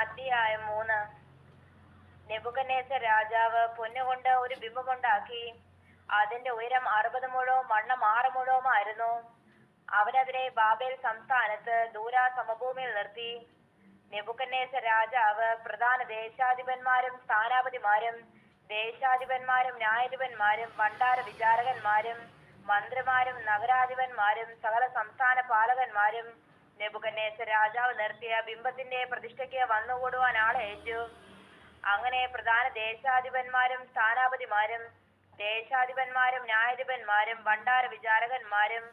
അധ്യായം മൂന്ന്. നെബുക്കന്നേസർ രാജാവ് പൊന്നുകൊണ്ട് ഒരു ബിംബമുണ്ടാക്കി അതിന്റെ ഉയരം അറുപത് മുഴവും വണ്ണം ആറ് മുഴവുമായിരുന്നു. അവനതിനെ ബാബേൽ സംസ്ഥാനത്ത് ദൂരാ സമഭൂമിയിൽ നിർത്തി. നെബുക്കന്നേസർ രാജാവ് പ്രധാന ദേശാധിപന്മാരും സ്ഥാനാപതിമാരും ദേശാധിപന്മാരും ന്യായാധിപന്മാരും ഭണ്ഡാര വിചാരകന്മാരും മന്ത്രിമാരും നഗരാധിപന്മാരും സകല സംസ്ഥാന പാലകന്മാരും നെബുക്കന്നേസർ രാജാവ് നിർത്തിയ ബിംബത്തിന്റെ പ്രതിഷ്ഠയ്ക്ക് വന്നുകൂടുവാൻ ആളെ അയച്ചു അങ്ങനെ പ്രധാന ദേശാധിപന്മാരും സ്ഥാനാപതിമാരും ദേശാധിപന്മാരും ന്യായാധിപന്മാരും ഭണ്ഡാര വിചാരകന്മാരും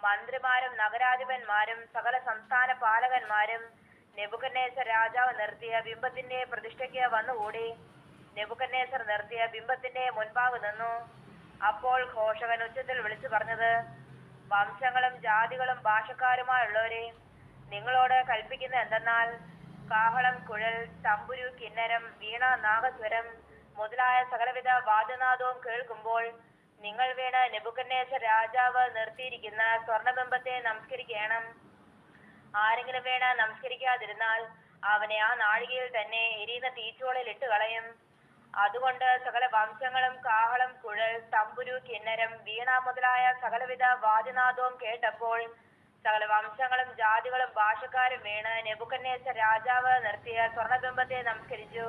മന്ത്രിമാരും നഗരാധിപന്മാരും സകല സംസ്ഥാന പാലകന്മാരും നെബുക്കന്നേസർ രാജാവ് നിർത്തിയ ബിംബത്തിന്റെ പ്രതിഷ്ഠയ്ക്ക് വന്നുകൂടി. നെബുക്കന്നേസർ നിർത്തിയ ബിംബത്തിന്റെ മുൻപാകെ നിന്നു. അപ്പോൾ ഘോഷകൻ ഉച്ചത്തിൽ വിളിച്ചു പറഞ്ഞത് വംശങ്ങളും ജാതികളും ഭാഷക്കാരുമായുള്ളവരെ നിങ്ങളോട് കൽപ്പിക്കുന്ന എന്തെന്നാൽ കാഹളം കുഴൽ തമ്പുരു കിന്നരം വീണ നാഗസ്വരം മുതലായ സകലവിധ വാദ്യനാദവും കേൾക്കുമ്പോൾ നിങ്ങൾ വീണ് നെബുക്കന്നേസർ രാജാവ് നിർത്തിയിരിക്കുന്ന സ്വർണബിംബത്തെ നമസ്കരിക്കണം. ആരെങ്കിലും വീണ് നമസ്കരിക്കാതിരുന്നാൽ അവനെ ആ നാഴികയിൽ തന്നെ എരിയുന്ന തീച്ചോളിൽ ഇട്ട് കളയും. അതുകൊണ്ട് സകല വംശങ്ങളും കാഹളം കുഴൽ തമ്പുരു കിന്നരം വീണ മുതലായ സകലവിധ വാദ്യനാദവും കേട്ടപ്പോൾ സകല വംശങ്ങളും ജാതികളും ഭാഷക്കാരും വീണ് നെബുക്കന്നേച്ച രാജാവ് നിർത്തിയ സ്വർണബിംബത്തെ നമസ്കരിച്ചു.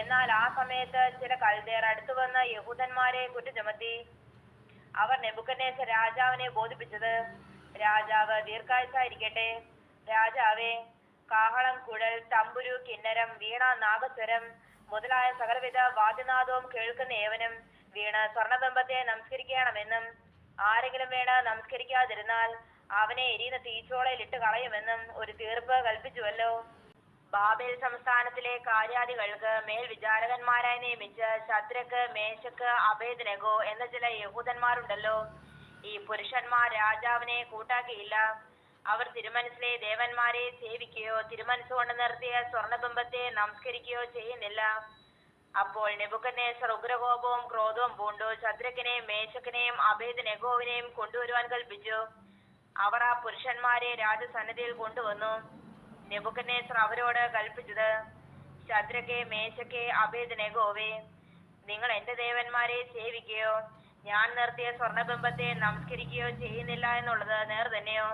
എന്നാൽ ആ സമയത്ത് ചില കൽദേർ അടുത്തു വന്ന് യഹൂദന്മാരെ കുറ്റം ചുമത്തി അവർ നെബുക്കന്നേച്ച രാജാവിനെ ബോധിപ്പിച്ചത് രാജാവ് ദീർഘായുസായിരിക്കട്ടെ രാജാവേ കാഹളം കുഴൽ തമ്പുരു കിന്നരം വീണ നാഗസ്വരം മുതലായ സകലവിധ വാദ്യനാദവും കേൾക്കുന്ന ഏവനും വീണ് സ്വർണബിംബത്തെ നമസ്കരിക്കണമെന്നും ആരെങ്കിലും വീണ് നമസ്കരിക്കാതിരുന്നാൽ അവനെ എരിയുന്ന തീച്ചോളയിൽ ഇട്ട് കളയുമെന്നും ഒരു തീർപ്പ് കൽപ്പിച്ചുവല്ലോ. ബാബേൽ സംസ്ഥാനത്തിലെ കാര്യാദികൾക്ക് മേൽ വിചാരകന്മാരായി നിയമിച്ച് ശദ്രക്ക് മേശക്ക് അഭേദനഗോ എന്ന ചില യഹൂദന്മാരുണ്ടല്ലോ. ഈ പുരുഷന്മാർ രാജാവിനെ കൂട്ടാക്കിയില്ല. അവർ തിരുമനസിലെ ദേവന്മാരെ സേവിക്കുകയോ തിരുമനസ് കൊണ്ട് നിർത്തിയ സ്വർണബിംബത്തെ നമസ്കരിക്കുകയോ ചെയ്യുന്നില്ല. അപ്പോൾ നെബുക്കനേശ്വർ ഉഗ്രകോപവും ക്രോധവും പൂണ്ടു ചദ്രക്കിനെയും മേശക്കിനെയും അഭേദനഗോവിനെയും കൊണ്ടുവരുവാൻ കൽപ്പിച്ചു. അവർ ആ പുരുഷന്മാരെ രാജസന്നിധിയിൽ കൊണ്ടുവന്നു. നെബുക്കനേസർ അവരോട് കൽപ്പിച്ചത് ശദ്രക്കെ മേശക്കെ അഭേദനഗോവേ നിങ്ങൾ എന്റെ ദേവന്മാരെ സേവിക്കുകയോ ഞാൻ നിർത്തിയ സ്വർണബിംബത്തെ നമസ്കരിക്കുകയോ ചെയ്യുന്നില്ല എന്നുള്ളത് നേർ തന്നെയോ?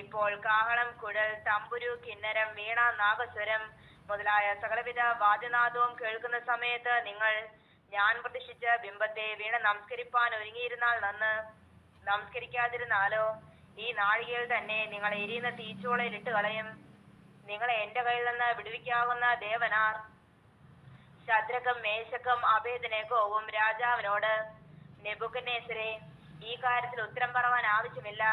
ഇപ്പോൾ കാഹളം കുഴൽ തമ്പുരു കിന്നരം വീണ നാഗസ്വരം മുതലായ സകലവിധ വാദ്യനാദവും കേൾക്കുന്ന സമയത്ത് നിങ്ങൾ ഞാൻ പ്രതിഷ്ഠിച്ച ബിംബത്തെ വീണ നമസ്കരിപ്പാൻ ഒരുങ്ങിയിരുന്നാൽ നന്ന്. നമസ്കരിക്കാതിരുന്നാലോ? ഈ നാഴികയിൽ തന്നെ നിങ്ങൾ എരിയുന്ന തീച്ചോളയിൽ ഇട്ട് കളയും. നിങ്ങളെ എന്റെ കയ്യിൽ നിന്ന് വിടുവിക്കാവുന്ന ദേവനാർ. ശദ്രകം മേശകം അഭേദനേക്കോവും രാജാവിനോട് നെബുക്കനേശ്വരെ ഈ കാര്യത്തിൽ ഉത്തരം പറവാൻ ആവശ്യമില്ല.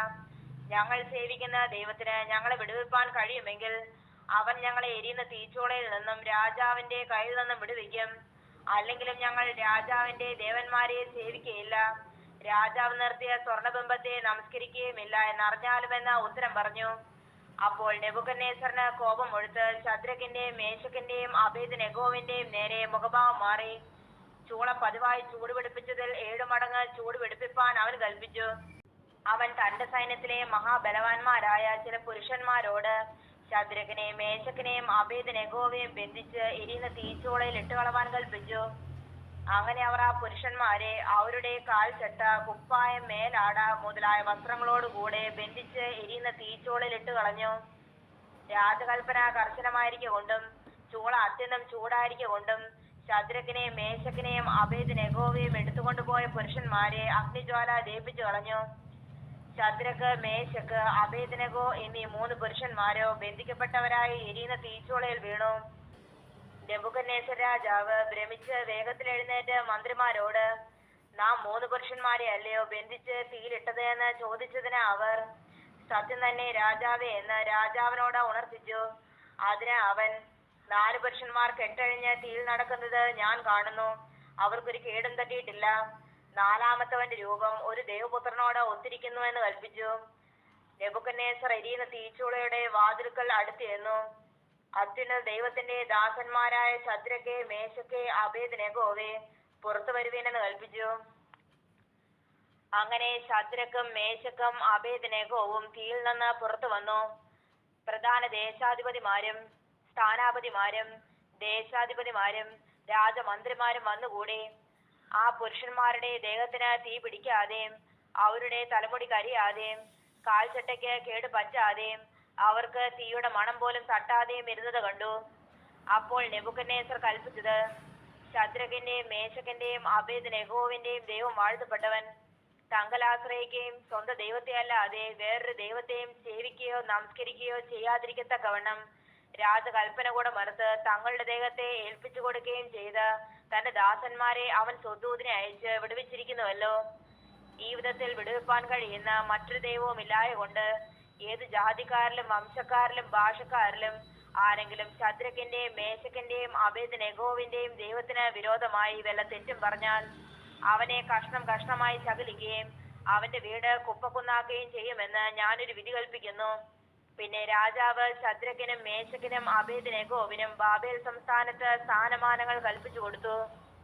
ഞങ്ങൾ സേവിക്കുന്ന ദൈവത്തിന് ഞങ്ങളെ വിടുവിപ്പാൻ കഴിയുമെങ്കിൽ അവൻ ഞങ്ങളെ എരിയുന്ന തീച്ചോളയിൽ നിന്നും രാജാവിന്റെ കയ്യിൽ നിന്നും വിടുവിക്കും. അല്ലെങ്കിലും ഞങ്ങൾ രാജാവിന്റെ ദേവന്മാരെ സേവിക്കുകയില്ല. രാജാവ് നിർത്തിയ സ്വർണബിംബത്തെ നമസ്കരിക്കുകയുമില്ല എന്നറിഞ്ഞാലുമെന്ന് ഉത്തരം പറഞ്ഞു. അപ്പോൾ നെബുക്കന്നേശ്വറിന് കോപം ഒഴുത്ത് ചദ്രകിന്റെയും മേശക്കിന്റെയും അഭേദ് നെഗോവിന്റെയും നേരെ മുഖഭാവം മാറി. ചൂള പതിവായി ചൂടുപിടിപ്പിച്ചതിൽ ഏഴു മടങ്ങ് ചൂടുപിടിപ്പിപ്പാൻ അവൻ കൽപ്പിച്ചു. അവൻ തന്റെ സൈന്യത്തിലെ മഹാബലവാന്മാരായ ചില പുരുഷന്മാരോട് ശദ്രകിനെയും മേശക്കിനെയും അഭേദ് നെഗോവയും ബന്ധിച്ച് എരിയുന്ന തീച്ചോളയിൽ ഇട്ടുകളവാൻ കൽപ്പിച്ചു. അങ്ങനെ അവർ ആ പുരുഷന്മാരെ അവരുടെ കാൽച്ചട്ട കുപ്പായം മേലാട മുതലായ വസ്ത്രങ്ങളോടുകൂടെ ബന്ധിച്ച് എരിയുന്ന തീച്ചോളിൽ ഇട്ട് കളഞ്ഞു. രാജകൽപ്പന കർശനമായിരിക്കൊണ്ടും ചൂള അത്യന്തം ചൂടായിരിക്കൊണ്ടും ശദ്രക്കിനെയും മേശക്കിനെയും അഭേദനഗോവയും എടുത്തുകൊണ്ടുപോയ പുരുഷന്മാരെ അഗ്നിജ്വാല ദയിപ്പിച്ചു കളഞ്ഞു. ശദ്രക്ക് മേശക്ക് അഭേദനഗോ എന്നീ മൂന്ന് പുരുഷന്മാരോ ബന്ധിക്കപ്പെട്ടവരായി എരിയുന്ന തീച്ചോളയിൽ വീണു. നെബുക്കന്നേസർ രാജാവ് ഭ്രമിച്ച് വേഗത്തിൽ എഴുന്നേറ്റ് മന്ത്രിമാരോട് നാം മൂന്ന് പുരുഷന്മാരെ അല്ലയോ ബന്ധിച്ച് തീയിലിട്ടത് എന്ന് ചോദിച്ചതിന് അവർ സത്യം തന്നെ രാജാവേ എന്ന് രാജാവിനോട് ഉണർത്തിച്ചു. അതിന് അവൻ നാല് പുരുഷന്മാർ കെട്ടഴിഞ്ഞ് തീയിൽ നടക്കുന്നത് ഞാൻ കാണുന്നു. അവർക്കൊരു കേടും തട്ടിയിട്ടില്ല. നാലാമത്തവന്റെ രൂപം ഒരു ദേവപുത്രനോട് ഒത്തിരിക്കുന്നു എന്ന് കൽപ്പിച്ചു. നെബുക്കന്നേസർ എരിയുന്ന തീച്ചൂളയുടെ വാതിൽക്കൽ അടുത്തിരുന്നു അത്യുന്ന ദൈവത്തിന്റെ ദാസന്മാരായ ശദ്രക്കെ മേശക്കെ അഭേദനഗോവേ പുറത്തു വരുവീനെന്ന് കൽപ്പിച്ചു. അങ്ങനെ ശദ്രക്കും മേശക്കും അഭേദനകവും തീയിൽ നിന്ന് പുറത്തു വന്നു. പ്രധാന ദേശാധിപതിമാരും സ്ഥാനാപതിമാരും ദേശാധിപതിമാരും രാജമന്ത്രിമാരും വന്നുകൂടി. ആ പുരുഷന്മാരുടെ ദേഹത്തിന് തീ പിടിക്കാതെയും അവരുടെ തലമുടി കരിയാതെയും കാൽച്ചട്ടയ്ക്ക് കേട് പറ്റാതെയും അവർക്ക് തീയുടെ മണം പോലും തട്ടാതെയും ഇരുന്നത് കണ്ടു. അപ്പോൾ നെബുക്കനേസർ കൽപ്പിച്ചത് ശദ്രകിന്റെയും മേശക്കന്റെയും അഭേദ് നെഹോവിന്റെയും ദൈവം വാഴ്ത്തപ്പെട്ടവൻ തങ്കൽ ആശ്രയിക്കുകയും സ്വന്തം ദൈവത്തെ അല്ലാതെ വേറൊരു ദൈവത്തെയും സേവിക്കുകയോ നമസ്കരിക്കുകയോ ചെയ്യാതിരിക്കത്തക്കവണ്ണം രാജകൽപ്പന കൂടെ മറുത്ത് തങ്ങളുടെ ദേഹത്തെ ഏൽപ്പിച്ചു കൊടുക്കുകയും ചെയ്ത് തന്റെ ദാസന്മാരെ അവൻ സ്വദൂതിനെ അയച്ച് വിടുവിച്ചിരിക്കുന്നുവല്ലോ. ഈ വിധത്തിൽ വിടുവിപ്പാൻ കഴിയുന്ന മറ്റൊരു ദൈവവും ഇല്ലായ കൊണ്ട് ഏത് ജാതിക്കാരിലും വംശക്കാരിലും ഭാഷക്കാരിലും ആരെങ്കിലും ശദ്രക്കിന്റെയും മേശക്കിന്റെയും അഭേദ് നെഗോവിന്റെയും ദൈവത്തിന് വിരോധമായി വല്ല തെറ്റും പറഞ്ഞാൽ അവനെ കഷ്ണം കഷ്ണമായി ചകലിക്കുകയും അവന്റെ വീട് കുപ്പക്കുന്നാക്കുകയും ചെയ്യുമെന്ന് ഞാനൊരു വിധി കൽപ്പിക്കുന്നു. പിന്നെ രാജാവ് ശദ്രക്കിനും മേശക്കിനും അഭേദ് നെഗോവിനും ബാബേൽ സംസ്ഥാനത്ത് സ്ഥാനമാനങ്ങൾ കൽപ്പിച്ചു കൊടുത്തു.